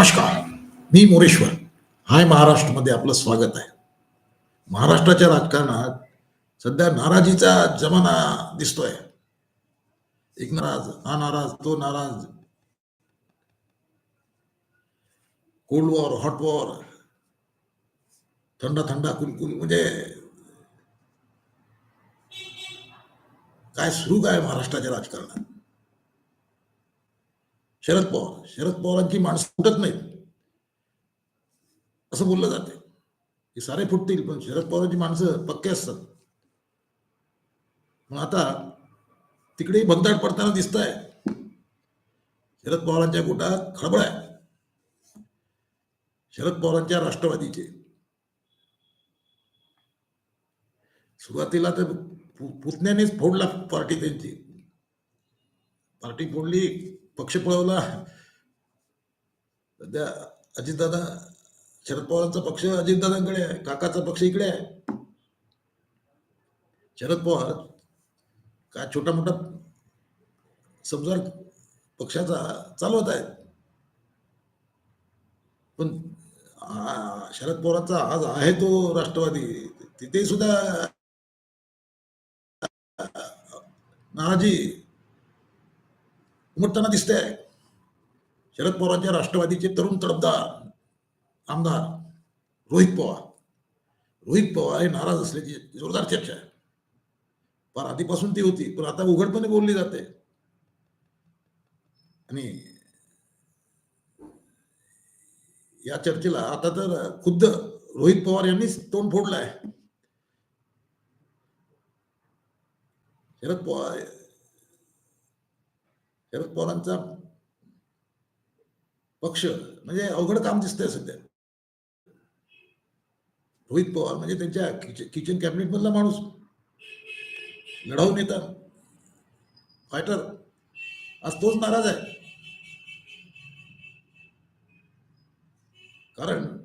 नमस्कार मी मोरेश्वर. हाय महाराष्ट्रमध्ये आपलं स्वागत आहे. महाराष्ट्राच्या राजकारणात सध्या नाराजीचा जमाना दिसतोय. एक नाराज हा नाराज तो नाराज. कोल्ड वॉर हॉट वॉर थंडा थंडा कुलकुल म्हणजे काय सुरू काय महाराष्ट्राच्या राजकारणात? शरद पवार शरद पवारांची माणसं फुटत नाहीत. असं बोललं जाते हे सारे फुटतील पण शरद पवारांची माणसं पक्के असतात. पण आता तिकडेही भगदाट पडताना दिसत आहे शरद पवारांच्या गोटात खळबळ आहे. शरद पवारांच्या राष्ट्रवादीचे. सुरुवातीला तर पुतण्यानेच फोडला पार्टी त्यांची. पार्टी फोडली पक्ष पळवला सध्या अजितदादा शरद पवारांचा पक्ष अजितदादांकडे आहे काकाचा पक्ष इकडे आहे शरद पवार का छोटा मोठा समजा पक्षाचा चालवत आहेत पण शरद पवारांचा आज आहे तो राष्ट्रवादी तिथे सुद्धा नाराजी उमटताना दिसते शरद पवारांच्या राष्ट्रवादीचे तरुण तडफदार आमदार रोहित पवार. रोहित पवार हे नाराज असल्याची जोरदार चर्चा आहे. फार आधीपासून ती होती पण आता उघडपणे बोलली जाते. आणि या चर्चेला आता तर खुद्द रोहित पवार यांनीच तोंड फोडलं आहे शरद पवार शरद पवारांचा पक्ष म्हणजे अवघड काम दिसतंय सध्या. रोहित पवार म्हणजे त्यांच्या किच- किचन कॅबिनेट मधला माणूस. लढाऊ नेता फायटर. आज तोच नाराज आहे. कारण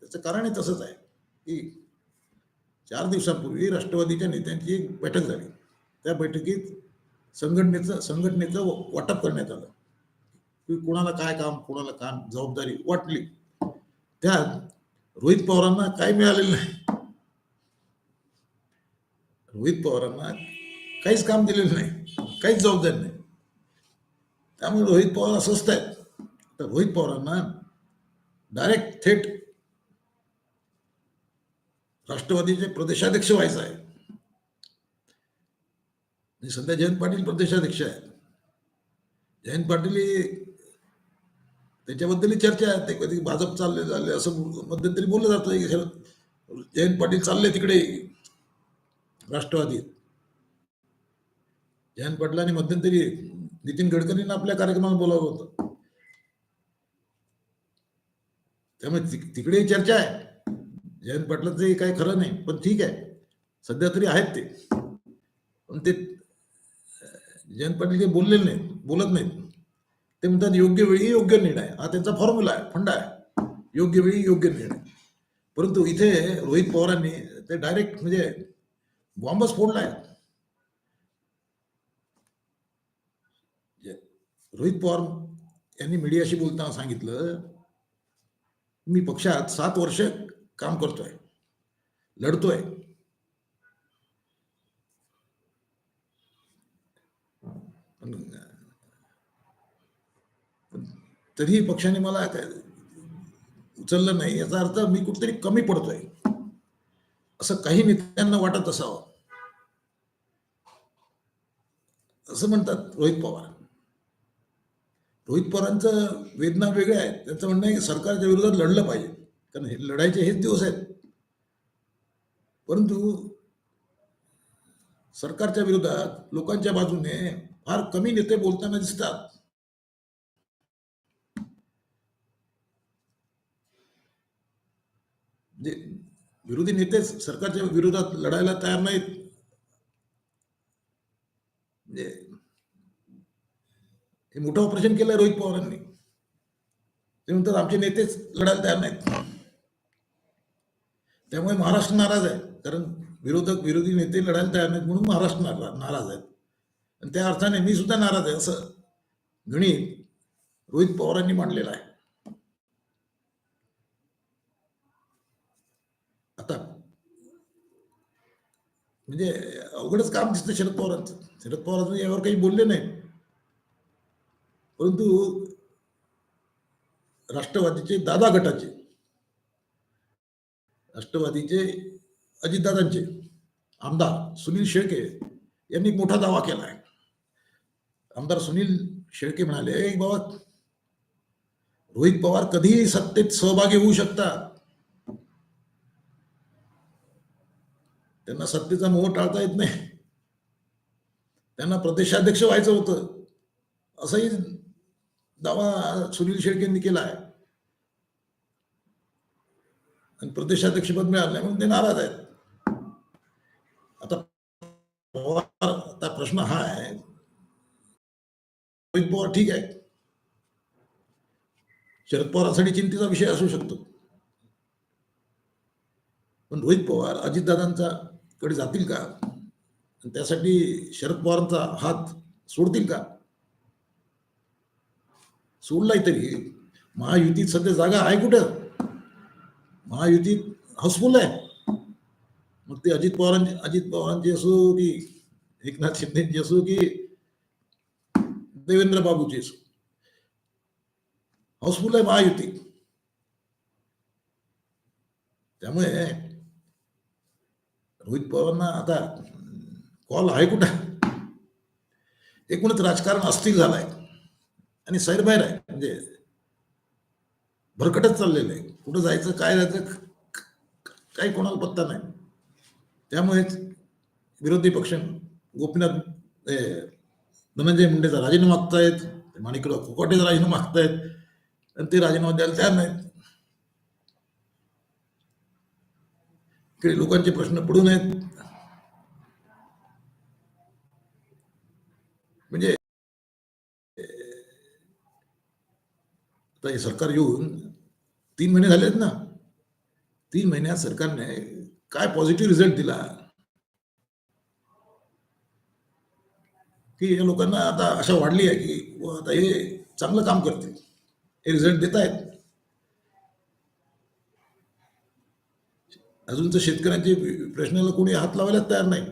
त्याचं कारणही तसंच आहे की चार दिवसापूर्वी राष्ट्रवादीच्या नेत्यांची एक बैठक झाली. त्या बैठकीत संघटनेचं संघटनेचं वाटप करण्यात आलं. की कोणाला काय काम कोणाला काम जबाबदारी वाटली. त्यात रोहित पवारांना काय मिळालेलं नाही. रोहित पवारांना काहीच काम दिलेलं नाही काहीच जबाबदारी नाही. त्यामुळे रोहित पवार अस्वस्थ आहेत. तर रोहित पवारांना डायरेक्ट थेट राष्ट्रवादीचे प्रदेशाध्यक्ष व्हायचं आहे. आणि सध्या जयंत पाटील प्रदेशाध्यक्ष आहेत. जयंत पाटील त्याच्याबद्दलही चर्चा आहे. ते कधी भाजप चालले चालले असं मध्यंतरी बोललं जातं खरं जयंत पाटील चालले तिकडे राष्ट्रवादीत जयंत पाटलांनी मध्यंतरी नितीन गडकरींना आपल्या कार्यक्रमात बोलावलं होतं. त्यामुळे तिकडे तिकडेही चर्चा आहे. जयंत पाटलाचं काही खरं नाही पण ठीक आहे. सध्या तरी आहेत ते. पण ते जयंत पाटील काही बोललेले नाहीत बोलत नाहीत. ते म्हणतात योग्य वेळी योग्य निर्णय. हा त्यांचा फॉर्म्युला आहे फंडा आहे. योग्य वेळी योग्य निर्णय. परंतु इथे रोहित पवारांनी ते डायरेक्ट म्हणजे बॉम्बच फोडलाय आहे. रोहित पवार यांनी मीडियाशी बोलताना सांगितलं मी पक्षात सात वर्ष काम करतोय लढतोय पण पण तरीही पक्षाने मला काय उचललं नाही. याचा अर्थ मी कुठेतरी कमी पडतोय. असं काही नेत्यांना वाटत असावं. असं म्हणतात रोहित पवार. रोहित पवारांचं वेदना वेगळ्या आहेत. त्यांचं म्हणणं आहे की सरकारच्या विरोधात लढलं पाहिजे. कारण हे लढायचे हेच दिवस आहेत. परंतु सरकारच्या विरोधात लोकांच्या बाजूने फार कमी नेते बोलताना दिसतात. म्हणजे विरोधी नेतेच सरकारच्या विरोधात लढायला तयार नाहीत. म्हणजे हे मोठं ऑपरेशन केलंय रोहित पवारांनी. ते म्हणतात आमचे नेतेच लढायला तयार नाहीत. त्यामुळे महाराष्ट्र नाराज आहे. कारण विरोधक विरोधी नेते लढायला तयार नाहीत म्हणून महाराष्ट्र नारा- नाराज आहेत. आणि त्या अर्थाने मी सुद्धा नाराज आहे असं गणित रोहित पवारांनी मांडलेलं आहे. म्हणजे अवघडच काम दिसतं शरद पवारांचं. शरद पवार अजून यावर काही बोलले नाही परंतु राष्ट्रवादीचे दादा गटाचे राष्ट्रवादीचे अजितदादांचे आमदार सुनील शेळके यांनी मोठा दावा केला आहे आमदार सुनील शेळके म्हणाले "ए बाबा रोहित पवार कधीही सत्तेत सहभागी होऊ शकतात. त्यांना सत्तेचा मोह टाळता येत नाही. त्यांना प्रदेशाध्यक्ष व्हायचं होतं. असाही दावा सुनील शेळकेंनी केला आहे. आणि प्रदेशाध्यक्षपद मिळालं नाही म्हणून ते नाराज आहेत. आता पवार आता प्रश्न हा आहे. रोहित पवार ठीक आहे. शरद पवारांसाठी चिंतेचा विषय असू शकतो. पण रोहित पवार अजितदादांचा कडे जातील का? आणि त्यासाठी शरद पवारांचा हात सोडतील का? सोडलाय तरी. महायुतीत सध्या जागा आहे कुठं? महायुतीत हाऊसफुल आहे. मग ते अजित पवारांची अजित पवारांची असो की एकनाथ शिंदेची असो की देवेंद्र बाबूची असो. हाऊसफुल आहे महायुती. त्यामुळे रोहित पवारांना आता कॉल आहे कुठं? एकूणच राजकारण अस्थिर झालंय. आणि सैरबाहेर आहे. म्हणजे भरकटच चाललेलं आहे. कुठं जायचं काय जायचं काही कोणाला पत्ता नाही. त्यामुळेच विरोधी पक्ष गोपीनाथ धनंजय मुंडेचा राजीनामा मागतायत. माणिकराव कोकाटेचा राजीनामा मागतायत. आणि ते राजीनामा द्यायला तयार नाहीत. इकडे लोकांचे प्रश्न पडू नयेत. म्हणजे आता हे सरकार येऊन तीन महिने झालेत ना. तीन महिन्यात सरकारने काय पॉझिटिव्ह रिझल्ट दिला? की या लोकांना आता आशा वाढली आहे की आता हे चांगलं काम करतील. हे रिझल्ट देत आहेत अजून तर शेतकऱ्यांचे प्रश्नाला कोणी हात लावायलाच तयार नाही.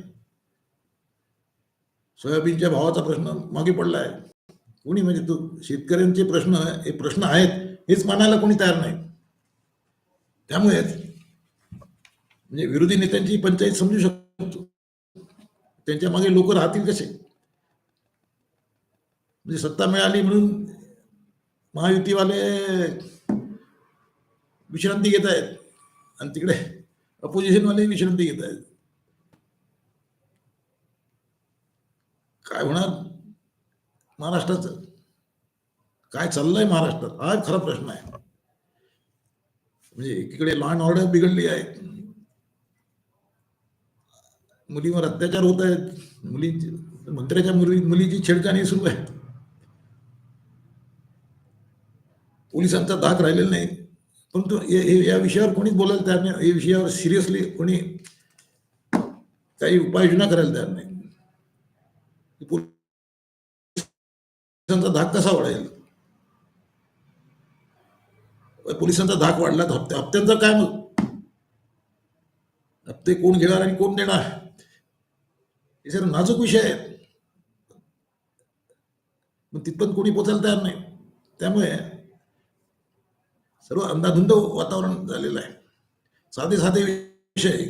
सोयाबीनच्या भावाचा प्रश्न मागे पडला आहे कोणी म्हणजे तो शेतकऱ्यांचे प्रश्न हे प्रश्न आहेत हेच मानायला कोणी तयार नाही. त्यामुळेच म्हणजे विरोधी नेत्यांची पंचायत समजू शकतो. त्यांच्या मागे लोक राहतील कसे? म्हणजे सत्ता मिळाली म्हणून महायुतीवाले विश्रांती घेत आहेत आणि तिकडे अपोजिशनवाले विश्रांती घेत आहेत. काय होणार? महाराष्ट्राचं. काय चाललंय महाराष्ट्रात? हा खरा प्रश्न आहे. म्हणजे एकीकडे लॉ अँड ऑर्डर बिघडली आहे. मुलीवर अत्याचार होत आहेत. मुलींची मंत्र्याच्या मुली मुलीची छेडछाणी सुरू आहे. पोलिसांचा धाक राहिलेला नाही. परंतु या विषयावर कोणीच बोलायला तयार नाही. या विषयावर सिरियसली कोणी काही उपाययोजना करायला तयार नाही. पोलिसांचा धाक कसा वाढेल? पोलिसांचा धाक वाढला तर हप्ते हप्त्यांचा काय मग? हप्ते कोण घेणार आणि कोण देणार? हे सर नाजूक विषय आहे. मग तिथपर्यंत कोणी पोचायला तयार नाही. त्यामुळे सर्व अंधाधुंद वातावरण झालेलं आहे. साधे साधे विषय.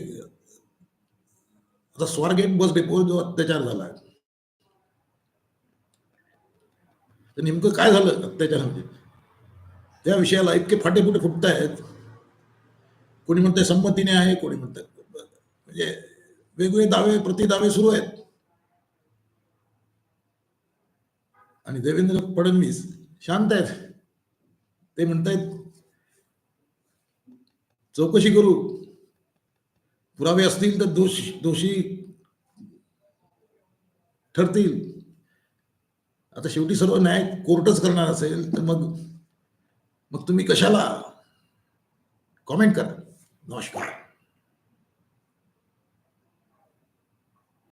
आता स्वारगेट बस डेपोवर जो अत्याचार झाला. तर नेमकं काय झालं अत्याचार? म्हणजे त्या विषयाला इतके फाटे फुटे फुटत आहेत कोणी म्हणतंय संमतीने आहे कोणी म्हणतंय. म्हणजे वेगवेगळे दावे प्रतिदावे सुरू आहेत. आणि देवेंद्र फडणवीस शांत आहेत. ते म्हणतायत चौकशी करू. पुरावे असतील तर दोष दोषी ठरतील. आता शेवटी सर्व न्याय कोर्टच करणार असेल तर मग मग तुम्ही कशाला? कॉमेंट करा. नमस्कार.